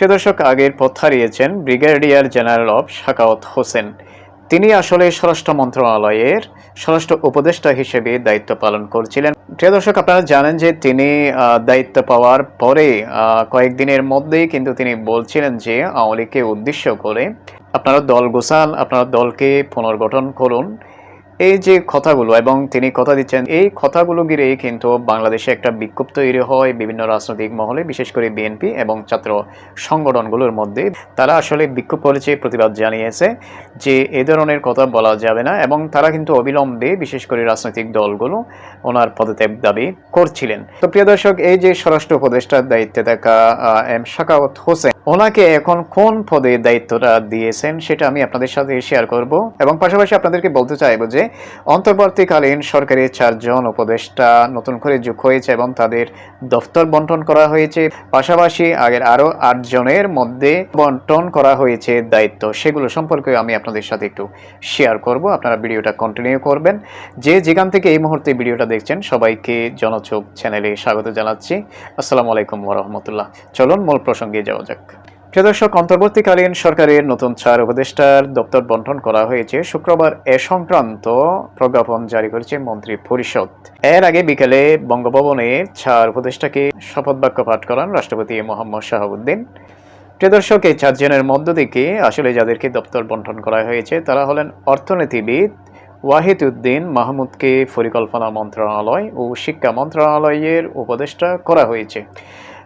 প্রিয় দর্শক আগের পথ হারিয়েছেন ব্রিগেডিয়ার জেনারেল অব শাকাওয়াত হোসেন। তিনি আসলে স্বরাষ্ট্র মন্ত্রণালয়ের স্বরাষ্ট্র উপদেষ্টা হিসেবে দায়িত্ব পালন করছিলেন। প্রিয় দর্শক, আপনারা জানেন যে তিনি দায়িত্ব পাওয়ার পরে কয়েকদিনের মধ্যেই কিন্তু তিনি বলছিলেন যে আওয়ামী লীগকে উদ্দেশ্য করে আপনারা দল গোছান, আপনারা দলকে পুনর্গঠন করুন। এই যে কথাগুলো এবং তিনি কথা দিচ্ছেন, এই কথাগুলো ঘিরেই কিন্তু বাংলাদেশে একটা বিক্ষোভ তৈরি হয় বিভিন্ন রাজনৈতিক মহলে, বিশেষ করে বিএনপি এবং ছাত্র সংগঠনগুলোর মধ্যে। তারা আসলে বিক্ষোভ করেছে প্রতিবাদ জানিয়েছে যে এ ধরনের কথা বলা যাবে না এবং তারা কিন্তু অবিলম্বে বিশেষ করে রাজনৈতিক দলগুলো ওনার পদত্যাগ দাবি করছিলেন। তো প্রিয় দর্শক, এই যে স্বরাষ্ট্র উপদেষ্টার দায়িত্বে থাকা এম শাকাওয়াত হোসেন ওনাকে এখন কোন পদে দায়িত্বটা দিয়েছেন সেটা আমি আপনাদের সাথে শেয়ার করব এবং পাশাপাশি আপনাদেরকে বলতে চাইব যে অন্তর্বর্তীকালীন সরকারি চারজন উপদেষ্টা নতুন করে যোগ হয়েছে এবং তাদের দফতর বন্টন করা হয়েছে। পাশাপাশি আগের আরও আটজনের মধ্যে বন্টন করা হয়েছে দায়িত্ব। সেগুলো সম্পর্কে আমি আপনাদের সাথে একটু শেয়ার করব। আপনারা ভিডিওটা কন্টিনিউ করবেন। যে যেখান থেকে এই মুহূর্তে ভিডিওটা দেখছেন, সবাইকে জনচোখ চ্যানেলে স্বাগত জানাচ্ছি। আসসালামু আলাইকুম ওরহমতুল্লাহ চলুন মূল প্রসঙ্গে যাওয়া যাক। প্রিয় দর্শক, অন্তর্বর্তীকালীন সরকারের নতুন চার উপদেষ্টার দপ্তর বন্টন করা হয়েছে। শুক্রবার এ সংক্রান্ত প্রজ্ঞাপন জারি করেছে মন্ত্রী পরিষদ। এর আগে বিকেলে বঙ্গভবনে চার উপদেষ্টাকে শপথ বাক্য পাঠ করান রাষ্ট্রপতি মোহাম্মদ শাহাবুদ্দিন। প্রিয় দর্শক, এই চারজনের মধ্য থেকে আসলে যাদেরকে দপ্তর বন্টন করা হয়েছে, তারা হলেন অর্থনীতিবিদ ওয়াহিদ উদ্দিন, মাহমুদকে পরিকল্পনা মন্ত্রণালয় ও শিক্ষা মন্ত্রণালয়ের উপদেষ্টা করা হয়েছে।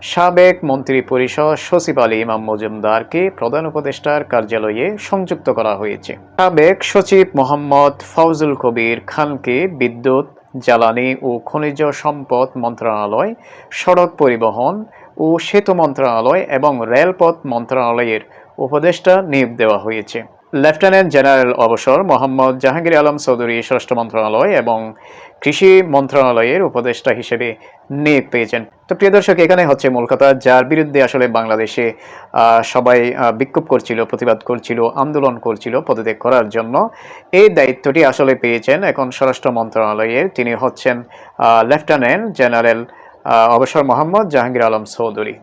সাবেক মন্ত্রী পরিষদ সচিব আলী ইমাম মজুমদারকে প্রধান উপদেষ্টার কার্যালয়ে সংযুক্ত করা হয়েছে। সাবেক সচিব মোহাম্মদ ফৌজুল কবির খানকে বিদ্যুৎ, জ্বালানি ও খনিজ সম্পদ মন্ত্রণালয়, সড়ক পরিবহন ও সেতু মন্ত্রণালয় এবং রেলপথ মন্ত্রণালয়ের উপদেষ্টা নিয়োগ দেওয়া হয়েছে। লেফটেন্যান্ট জেনারেল অবসর মোহাম্মদ জাহাঙ্গীর আলম চৌধুরী স্বরাষ্ট্র মন্ত্রণালয় এবং কৃষি মন্ত্রণালয়ের উপদেষ্টা হিসেবে নিয়োগ পেয়েছেন। তো প্রিয় দর্শক, এখানে হচ্ছে মূল কথা, যার বিরুদ্ধে আসলে বাংলাদেশে সবাই বিক্ষোভ করছিল, প্রতিবাদ করছিল, আন্দোলন করছিল পদত্যাগ করার জন্য। এই দায়িত্বটি আসলে পেয়েছেন এখন স্বরাষ্ট্র মন্ত্রণালয়ের। তিনি হচ্ছেন লেফটেন্যান্ট জেনারেল অবসর মোহাম্মদ জাহাঙ্গীর আলম চৌধুরী।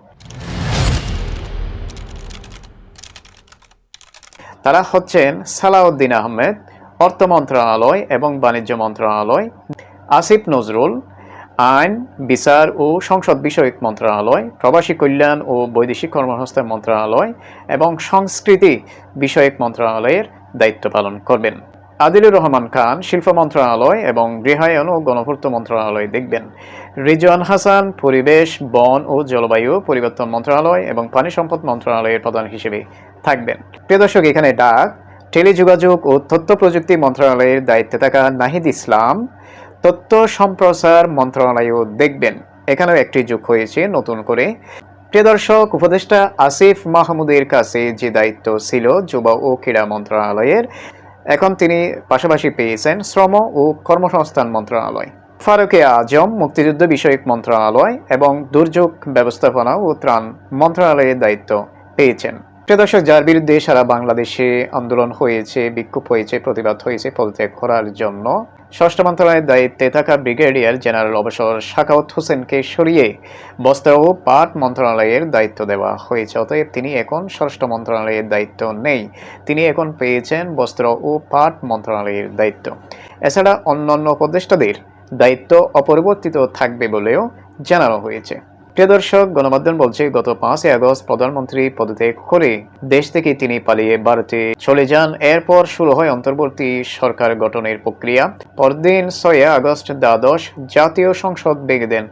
তারা হচ্ছেন সালাউদ্দিন আহমেদ, অর্থ মন্ত্রণালয় এবং বাণিজ্য মন্ত্রণালয়, আসিফ নজরুল, আইন, বিচার ও সংসদ বিষয়ক মন্ত্রণালয়, প্রবাসী কল্যাণ ও বৈদেশিক কর্মসংস্থান মন্ত্রণালয় এবং সংস্কৃতি বিষয়ক মন্ত্রণালয়ের দায়িত্ব পালন করবেন। আদিলুর রহমান খান, শিল্প মন্ত্রণালয় এবং গৃহায়ন ও গণপূর্ত মন্ত্রণালয় দেখবেন। রিজওয়ান হাসান, পরিবেশ, বন ও জলবায়ু পরিবর্তন মন্ত্রণালয় এবং পানি সম্পদ মন্ত্রণালয়ের প্রধান হিসেবে থাকবেন। প্রিয় দর্শক, এখানে ডাক, টেলিযোগাযোগ ও তথ্য প্রযুক্তি মন্ত্রণালয়ের দায়িত্বে থাকা নাহিদ ইসলাম তথ্য সম্প্রচার মন্ত্রণালয়ও দেখবেন। এখানেও একটি যোগ হয়েছে নতুন করে। প্রিয় দর্শক, উপদেষ্টা আসিফ মাহমুদের কাছে যে দায়িত্ব ছিল যুব ও ক্রীড়া মন্ত্রণালয়ের, এখন তিনি পাশাপাশি পেয়েছেন শ্রম ও কর্মসংস্থান মন্ত্রণালয়। ফারুকে আজম, মুক্তিযুদ্ধ বিষয়ক মন্ত্রণালয় এবং দুর্যোগ ব্যবস্থাপনা ও ত্রাণ মন্ত্রণালয়ের দায়িত্ব পেয়েছেন। দর্শক, যার বিরুদ্ধে সারা বাংলাদেশে আন্দোলন হয়েছে, বিক্ষোভ হয়েছে, প্রতিবাদ হয়েছে পদত্যাগ করার জন্য ষষ্ঠ মন্ত্রণালয়ের দায়িত্বে থাকা ব্রিগেডিয়ার জেনারেল অবসর শাকাউত হোসেনকে সরিয়ে বস্ত্র ও পাট মন্ত্রণালয়ের দায়িত্ব দেওয়া হয়েছে। অতএব তিনি এখন ষষ্ঠ মন্ত্রণালয়ের দায়িত্ব নেই। তিনি এখন পেয়েছেন বস্ত্র ও পাট মন্ত্রণালয়ের দায়িত্ব। এছাড়া অন্যান্য উপদেষ্টাদের দায়িত্ব অপরিবর্তিত থাকবে বলেও জানানো হয়েছে। প্রিয় দর্শক, গণমাধ্যম বলছে, গত পাঁচই আগস্ট প্রধানমন্ত্রী পদত্যাগ করে দেশ থেকে তিনি পালিয়ে ভারতে চলে যান। এরপর শুরু হয় অন্তর্বর্তী সরকার গঠনের প্রক্রিয়া। পরদিন ছয় আগস্ট দ্বাদশ জাতীয় সংসদ বেগে দেন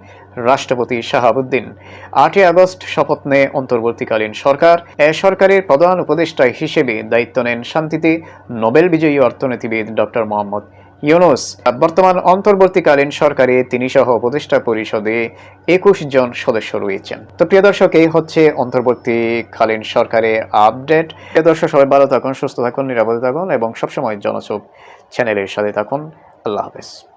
রাষ্ট্রপতি শাহাবুদ্দিন। আটই আগস্ট শপথ নেয় অন্তর্বর্তীকালীন সরকার। এ সরকারের প্রধান উপদেষ্টা হিসেবে দায়িত্ব নেন শান্তিতে নোবেল বিজয়ী অর্থনীতিবিদ ডক্টর মোহাম্মদ ইউনুস বর্তমান অন্তর্বর্তীকালীন সরকারে তিনি সহ প্রতিষ্ঠা পরিষদে একুশ জন সদস্য রয়েছেন। তো প্রিয় দর্শক, এই হচ্ছে অন্তর্বর্তীকালীন সরকারে আপডেট। প্রিয় দর্শক, সবাই ভালো থাকুন, সুস্থ থাকুন, নিরাপদে থাকুন এবং সবসময় জনসব চ্যানেলের সাথে থাকুন। আল্লাহ হাফেজ।